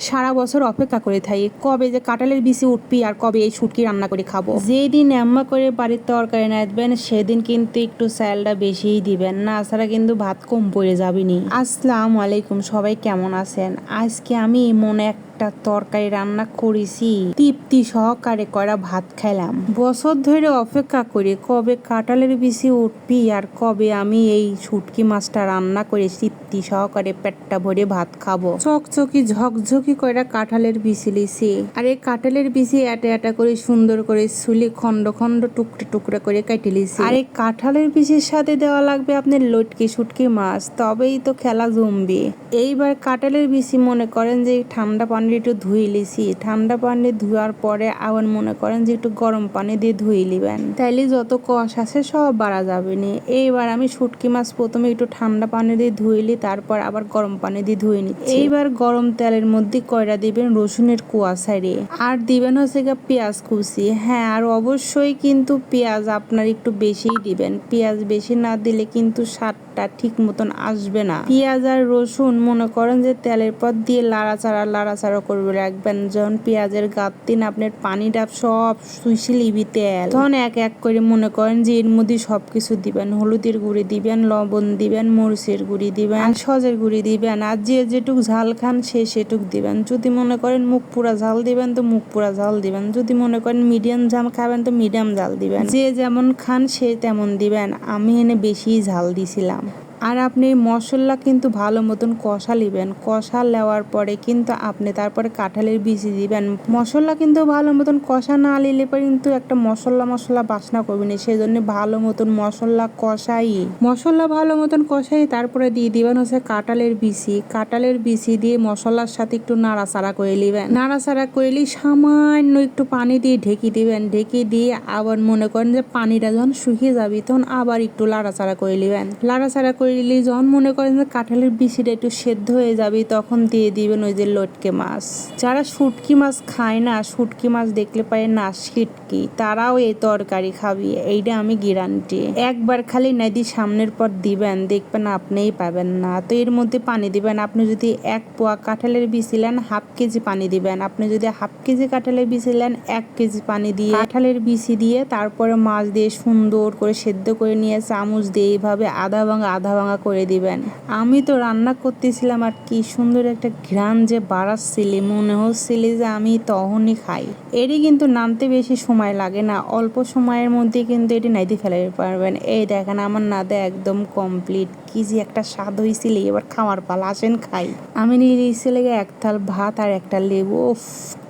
সারা বছর অপেক্ষা করে থাকি, কবে যে কাঁঠালের বিচি উঠবি আর কবে এই শুটকি রান্না করে খাব। যেদিন আম্মা করে বাড়ির তরকারি নাচবেন সেদিন কিন্তু একটু স্যালটা বেশিই দিবেন। না ছাড়া কিন্তু ভাত কম পড়ে যাবিনি। আসসালামু আলাইকুম, সবাই কেমন আছেন? আজকে আমি মনে একটা তরকারি রান্না করেছি। তৃপ্তি সহকারে করা ভাত খাইলাম বছর ধরে অপেক্ষা করে, কবে কাঁঠালের বিচি উঠবি আর কবে আমি এই শুটকি মাছটা রান্না করে তৃপ্তি সহকারে পেটটা ভরে ভাত খাব। চকচকি ঝকঝকি কইরা কাঁঠালের বিচি লিছি। আর এই কাঁঠালের বিচি এটা এটা করে সুন্দর করে সুলি খন্ড খন্ড টুকরে টুকরে করে কেটে লিছি। আর এই কাঁঠালের বিচির সাথে দেওয়া লাগবে আপনার লটকি শুটকি মাছ, তবেই তো খেলা জমবে। এইবার কাঁঠালের বিচি মনে করেন যে ঠান্ডা পানি একটু ধুয়ে লিছি। ঠান্ডা পানি ধোয়ার পরে আবার মনে করেন যে একটু গরম পানি দিয়ে ধুয়ে লিবেন তাইলে যত কষ আছে সব বাড়া যাবে না। এইবার আমি শুটকি মাছ প্রথমে একটু ঠান্ডা পানি দিয়ে ধুইলি তারপর আবার গরম পানি দিয়ে ধুয়ে নিচ্ছি। এইবার গরম তেলের মধ্যে কয়রা দিবেন রসুনের কুয়া সাইডে আর দিবেন হচ্ছে গিয়ে পেঁয়াজ কুচি। হ্যাঁ আর অবশ্যই কিন্তু পেঁয়াজ আপনার একটু বেশিই দিবেন। পেঁয়াজ বেশি না দিলে কিন্তু স্বাদটা ঠিক মতন আসবে না। পেঁয়াজ আর রসুন মনে করেন যে তেলের পর দিয়ে লাড়াচাড়া লাড়াচাড়া করবে। রাখবেন যখন পেঁয়াজের গাত্তিন আপনার পানিটা সব শুইছে লিবি তেল তখন এক এক করে মনে করেন যে এর মধ্যে সবকিছু দিবেন। হলুদের গুঁড়ি দিবেন, লবণ দিবেন, মরিচের গুঁড়ি দিবেন সজের গুঁড়ি দিবেন। আর যে যেটুক ঝাল খান, সে সেটুক দিবেন। যদি মনে করেন মুখ পুরা ঝাল দিবেন, তো মুখ পুরা ঝাল দিবেন। যদি মনে করেন মিডিয়াম ঝাল খাবেন, তো মিডিয়াম ঝাল দিবেন। যে যেমন খান, সে তেমন দিবেন। আমি এনে বেশি ঝাল দিছিলাম। আর আপনি মশলা কিন্তু ভালো মতন কষা নেবেন। কষা নেওয়ার পরে কিন্তু আপনি তারপরে কাঁঠালের বিচি দিবেন। মশলা কিন্তু ভালো মতন কষা না নিলে পরে কিন্তু একটা মশলা মশলা বাসনা করবে না। সেই জন্য ভালো মতন মশলা কষাই। মশলা ভালো মতন কষাই, তারপরে দিয়ে দিবেন হচ্ছে কাঁঠালের বিচি কাঁঠালের বিচি দিয়ে মশলার সাথে একটু নাড়াচাড়া করে নেবেন। নাড়াচাড়া করলে সামান্য একটু পানি দিয়ে ঢেকে দিবেন। ঢেকে দিয়ে আবার মনে করেন যে পানিটা যখন শুকিয়ে যাবে, তখন আবার একটু লাড়াচাড়া করে নেবেন। লাড়াচাড়া করে নিলে যখন মনে করেন যে কাঁঠালের বিচিটা একটু সেদ্ধ হয়ে যাবে, তখন দিয়ে দিবেন ওই যে লটকে মাছ। যারা শুটকি মাছ খায় না, শুটকি মাছ দেখলে পায় না ছিটকি তারাও এই তরকারি খাবি, এইটা আমি গ্যারান্টি একবার খালি নদী সামনের পর দিবেন, দেখবেন আপনিই পাবেন না। তো এর মধ্যে পানি দিবেন, আপনি যদি এক পোয়া কাঁঠালের বিছিলেন হাফ কেজি পানি দিবেন। আপনি যদি হাফ কেজি কাঁঠালের বিছিলেন এক কেজি পানি দিয়ে কাঁঠালের বিচি দিয়ে তারপরে মাছ দিয়ে সুন্দর করে সেদ্ধ করে নিয়ে চামচ দিয়ে এইভাবে আধা ভাঙা আধা ভাঙা করে দিবেন। আমি তো রান্না করতেছিলাম আর কি সুন্দর একটা ঘ্রাণ যে বাড়াচ্ছিলি, মনে হচ্ছিল যে আমি তখনই খাই। এরই কিন্তু নামতে বেশি সময় লাগে না, অল্প সময়ের মধ্যে কিন্তু এটি নাইতে ফেলে পারবেন। এই দেখেন আমার নাদে একদম কমপ্লিট কি যে একটা স্বাদ হয়েছিল এবার খাওয়ার পালা, আসেন খাই। আমি নিয়ে লেগে এক থাল ভাত আর একটা লেবু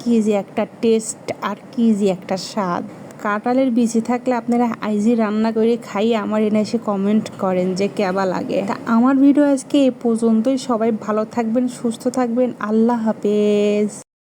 কি যে একটা টেস্ট আর কি যে একটা স্বাদ। কাঁঠালের বিচি থাকলে আপনারা আইজি রান্না করে খাইয়ে আমার এনে এসে কমেন্ট করেন যে কেবা লাগে। তা আমার ভিডিও আজকে এ পর্যন্তই। সবাই ভালো থাকবেন, সুস্থ থাকবেন। আল্লাহ হাফেজ।